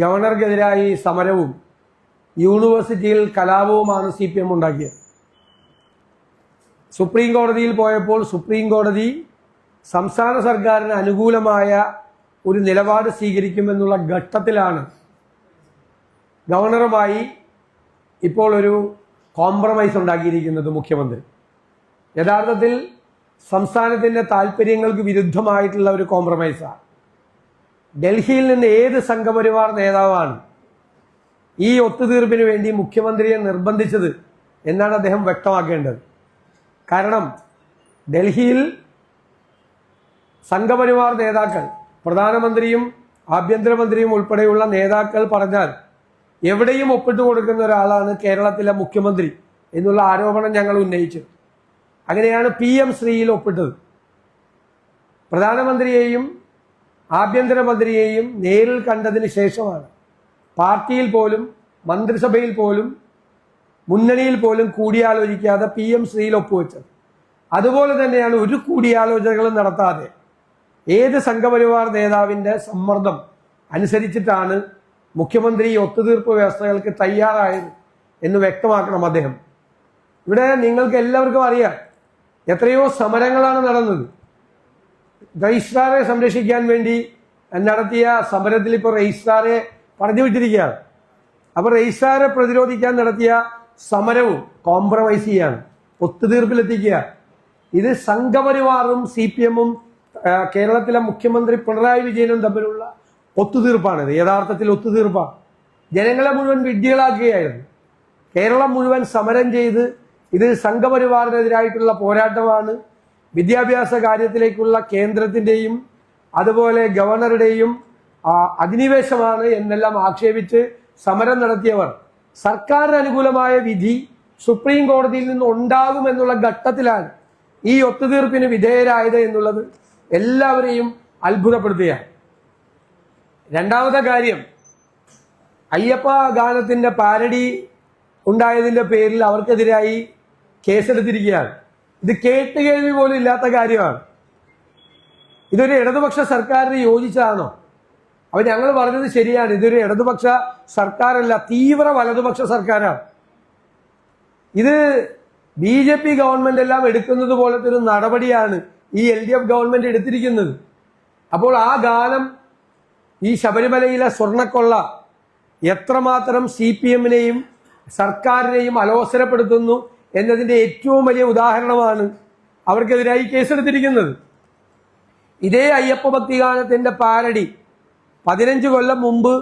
ഗവർണർക്കെതിരായി സമരവും യൂണിവേഴ്സിറ്റിയിൽ കലാപവുമാണ് സി പി എം ഉണ്ടാക്കിയത്. സുപ്രീം കോടതിയിൽ പോയപ്പോൾ സുപ്രീം കോടതി സംസ്ഥാന സർക്കാരിന് അനുകൂലമായ ഒരു നിലപാട് സ്വീകരിക്കുമെന്നുള്ള ഘട്ടത്തിലാണ് ഗവർണറുമായി ഇപ്പോൾ ഒരു കോംപ്രമൈസ് ഉണ്ടാക്കിയിരിക്കുന്നത് മുഖ്യമന്ത്രി. യഥാർത്ഥത്തിൽ സംസ്ഥാനത്തിന്റെ താല്പര്യങ്ങൾക്ക് വിരുദ്ധമായിട്ടുള്ള ഒരു കോംപ്രമൈസാണ്. ഡൽഹിയിൽ നിന്ന് ഏത് സംഘപരിവാർ നേതാവാണ് ഈ ഒത്തുതീർപ്പിന് വേണ്ടി മുഖ്യമന്ത്രിയെ നിർബന്ധിച്ചത് എന്നാണ് അദ്ദേഹം വ്യക്തമാക്കേണ്ടത്. കാരണം ഡൽഹിയിൽ സംഘപരിവാർ നേതാക്കൾ പ്രധാനമന്ത്രിയും ആഭ്യന്തരമന്ത്രിയും ഉൾപ്പെടെയുള്ള നേതാക്കൾ പറഞ്ഞാൽ എവിടെയും ഒപ്പിട്ട് കൊടുക്കുന്ന ഒരാളാണ് കേരളത്തിലെ മുഖ്യമന്ത്രി എന്നുള്ള ആരോപണം ഞങ്ങൾ ഉന്നയിച്ചു. അങ്ങനെയാണ് പി എം ശ്രീയിൽ ഒപ്പിട്ടത്. പ്രധാനമന്ത്രിയെയും ആഭ്യന്തരമന്ത്രിയെയും നേരിൽ കണ്ടതിന് ശേഷമാണ്. പാർട്ടിയിൽ പോലും മന്ത്രിസഭയിൽ പോലും മുന്നണിയിൽ പോലും കൂടിയാലോചിക്കാതെ പി എം ശ്രീയിൽ ഒപ്പുവെച്ചത്. അതുപോലെ തന്നെയാണ് ഒരു കൂടിയാലോചനകളും നടത്താതെ ഏത് സംഘപരിവാർ നേതാവിന്റെ സമ്മർദ്ദം അനുസരിച്ചിട്ടാണ് മുഖ്യമന്ത്രി ഒത്തുതീർപ്പ് വ്യവസ്ഥകൾക്ക് തയ്യാറായത് എന്ന് വ്യക്തമാക്കണം അദ്ദേഹം. ഇവിടെ നിങ്ങൾക്ക് എല്ലാവർക്കും അറിയാം എത്രയോ സമരങ്ങളാണ് നടന്നത്. രജിസ്ട്രാറെ സംരക്ഷിക്കാൻ വേണ്ടി നടത്തിയ സമരത്തിൽ ഇപ്പോൾ രജിസ്ട്രാറെ പറഞ്ഞു വിട്ടിരിക്കുകയാണ് അപ്പോൾ രജിസ്ട്രാറെ പ്രതിരോധിക്കാൻ നടത്തിയ സമരവും കോംപ്രമൈസ് ചെയ്യാണ്. ഒത്തുതീർപ്പിലെത്തിക്കുക. ഇത് സംഘപരിവാറും സി പി എമ്മും കേരളത്തിലെ മുഖ്യമന്ത്രി പിണറായി വിജയനും തമ്മിലുള്ള ഒത്തുതീർപ്പാണിത് യഥാർത്ഥത്തിൽ ഒത്തുതീർപ്പാണ്. ജനങ്ങളെ മുഴുവൻ വിഡ്ഢികളാക്കുകയായിരുന്നു. കേരളം മുഴുവൻ സമരം ചെയ്ത് ഇത് സംഘപരിവാറിനെതിരായിട്ടുള്ള പോരാട്ടമാണ് വിദ്യാഭ്യാസ കാര്യത്തിലേക്കുള്ള കേന്ദ്രത്തിന്റെയും അതുപോലെ ഗവർണറുടെയും അധിനിവേശമാണ് എന്നെല്ലാം ആക്ഷേപിച്ച് സമരം നടത്തിയവർ. സർക്കാരിന് അനുകൂലമായ വിധി സുപ്രീം കോടതിയിൽ നിന്ന് ഉണ്ടാകുമെന്നുള്ള ഘട്ടത്തിലാണ് ഈ ഒത്തുതീർപ്പിന് വിധേയരായത് എന്നുള്ളത് എല്ലാവരെയും അത്ഭുതപ്പെടുത്തുകയാണ്. രണ്ടാമത്തെ കാര്യം അയ്യപ്പ ഗാനത്തിന്റെ പാരഡി ഉണ്ടായതിന്റെ പേരിൽ അവർക്കെതിരായി കേസെടുത്തിരിക്കുകയാണ്. ഇത് കേട്ട് കേൾവി പോലും ഇല്ലാത്ത കാര്യമാണ്. ഇതൊരു ഇടതുപക്ഷ സർക്കാരിന് യോജിച്ചതാണോ? അപ്പൊ ഞങ്ങൾ പറഞ്ഞത് ശരിയാണ്. ഇതൊരു ഇടതുപക്ഷ സർക്കാരല്ല തീവ്ര വലതുപക്ഷ സർക്കാരാണ്. ഇത് ബി ജെ പി ഗവൺമെന്റ് എല്ലാം എടുക്കുന്നത് പോലത്തെ ഒരു നടപടിയാണ് ഈ എൽ ഡി എഫ് ഗവൺമെന്റ് എടുത്തിരിക്കുന്നത്. അപ്പോൾ ആ ഗാനം ഈ ശബരിമലയിലെ സ്വർണക്കൊള്ള എത്രമാത്രം സി പി എമ്മിനെയും സർക്കാരിനെയും അലോസരപ്പെടുത്തുന്നു എന്നതിന്റെ ഏറ്റവും വലിയ ഉദാഹരണമാണ് അവർക്കെതിരായി കേസെടുത്തിരിക്കുന്നത്. ഇതേ അയ്യപ്പ ഭക്തിഗാനത്തിന്റെ പാരടി പതിനഞ്ച് കൊല്ലം മുമ്പ്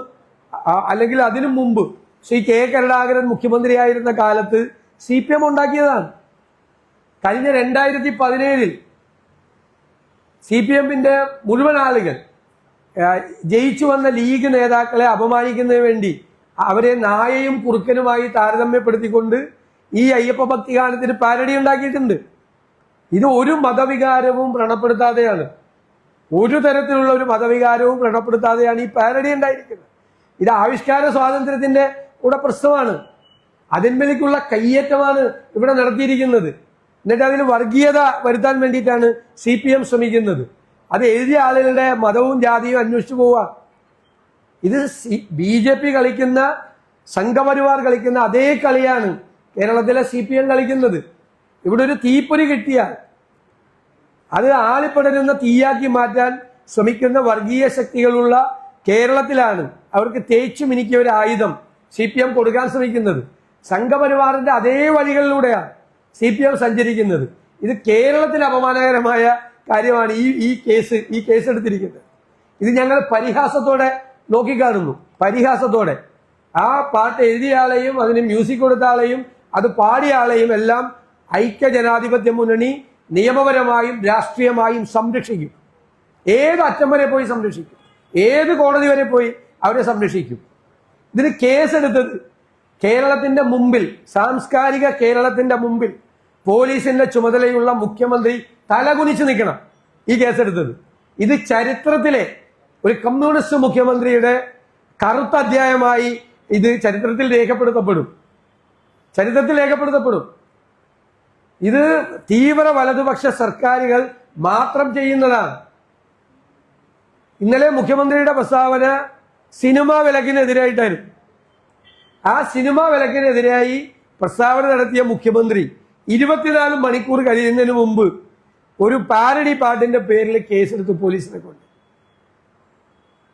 അല്ലെങ്കിൽ അതിനു മുമ്പ് ശ്രീ കെ കരുണാകരൻ മുഖ്യമന്ത്രിയായിരുന്ന കാലത്ത് സി പി എം ഉണ്ടാക്കിയതാണ്. കഴിഞ്ഞ രണ്ടായിരത്തി പതിനേഴിൽ സി പി എമ്മിന്റെ മുഴുവൻ ആളുകൾ ജയിച്ചു വന്ന ലീഗ് നേതാക്കളെ അപമാനിക്കുന്നതിന് വേണ്ടി അവരെ നായയും കുറുക്കനുമായി താരതമ്യപ്പെടുത്തിക്കൊണ്ട് ഈ അയ്യപ്പ ഭക്തിഗാനത്തിന് പാരഡി ഉണ്ടാക്കിയിട്ടുണ്ട്. ഇത് ഒരു മതവികാരവും വ്രണപ്പെടുത്താതെയാണ്. ഒരു തരത്തിലുള്ള ഒരു മതവികാരവും വ്രണപ്പെടുത്താതെയാണ് ഈ പാരഡി ഉണ്ടായിരിക്കുന്നത്. ഇത് ആവിഷ്കാര സ്വാതന്ത്ര്യത്തിന്റെ കൂടെ പ്രശ്നമാണ്. അതിന്മേലേക്കുള്ള കയ്യേറ്റമാണ് ഇവിടെ നടത്തിയിരിക്കുന്നത്. എന്നിട്ട് അതിന് വർഗീയത വരുത്താൻ വേണ്ടിയിട്ടാണ് സി പി എം ശ്രമിക്കുന്നത്. അത് എഴുതിയ ആളുകളുടെ മതവും ജാതിയും അന്വേഷിച്ചു പോവുക. ഇത് ബി ജെ പി കളിക്കുന്ന സംഘപരിവാർ കളിക്കുന്ന അതേ കളിയാണ് കേരളത്തിലെ സി പി എം കളിക്കുന്നത്. ഇവിടെ ഒരു തീപ്പൊരി കിട്ടിയാൽ അത് ആളിപ്പടരുന്ന തീയാക്കി മാറ്റാൻ ശ്രമിക്കുന്ന വർഗീയ ശക്തികളുള്ള കേരളത്തിലാണ് അവർക്ക് തേച്ചു മിനിക്കിയ ഒരു ആയുധം സി പി എം കൊടുക്കാൻ ശ്രമിക്കുന്നത്. സംഘപരിവാറിന്റെ അതേ വഴികളിലൂടെയാണ് സി പി എം സഞ്ചരിക്കുന്നത്. ഇത് കേരളത്തിൽ അപമാനകരമായ കാര്യമാണ് ഈ ഈ കേസ് ഈ കേസ് എടുത്തിരിക്കുന്നത്. ഇത് ഞങ്ങൾ പരിഹാസത്തോടെ നോക്കിക്കാണുന്നു. പരിഹാസത്തോടെ. ആ പാട്ട് എഴുതിയ ആളെയും അതിന് മ്യൂസിക് കൊടുത്ത ആളെയും അത് പാടിയ ആളെയും എല്ലാം ഐക്യ ജനാധിപത്യ മുന്നണി നിയമപരമായും രാഷ്ട്രീയമായും സംരക്ഷിക്കും. ഏത് അറ്റം വരെ പോയി സംരക്ഷിക്കും? ഏത് കോടതി വരെ പോയി അവരെ സംരക്ഷിക്കും? ഇതിന് കേസെടുത്തത് കേരളത്തിന്റെ മുമ്പിൽ സാംസ്കാരിക കേരളത്തിന്റെ മുമ്പിൽ പോലീസിന്റെ ചുമതലയുള്ള മുഖ്യമന്ത്രി തലകുനിച്ച് നിൽക്കണം ഈ കേസെടുത്തത്. ഇത് ചരിത്രത്തിലെ ഒരു കമ്മ്യൂണിസ്റ്റ് മുഖ്യമന്ത്രിയുടെ കറുത്ത അധ്യായമായി ഇത് ചരിത്രത്തിൽ രേഖപ്പെടുത്തപ്പെടും. ചരിത്രത്തിൽ രേഖപ്പെടുത്തപ്പെടും. ഇത് തീവ്ര വലതുപക്ഷ സർക്കാരുകൾ മാത്രം ചെയ്യുന്നതാണ്. ഇന്നലെ മുഖ്യമന്ത്രിയുടെ പ്രസ്താവന സിനിമാ വിലക്കിനെതിരായിട്ടായിരുന്നു. ആ സിനിമാ വിലക്കിനെതിരായി പ്രസ്താവന നടത്തിയ മുഖ്യമന്ത്രി ഇരുപത്തിനാല് മണിക്കൂർ കഴിയുന്നതിന് മുമ്പ് ഒരു പാരഡി പാട്ടിന്റെ പേരിൽ കേസെടുത്ത് പോലീസിനെ കൊണ്ട്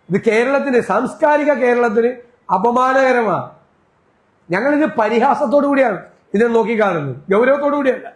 ഇത് കേരളത്തിന് സാംസ്കാരിക കേരളത്തിന് അപമാനകരമാണ്. ഞങ്ങളിത് പരിഹാസത്തോടു കൂടിയാണ് ഇതിനെ നോക്കിക്കാണുന്നത് ഗൗരവത്തോടു കൂടിയല്ല.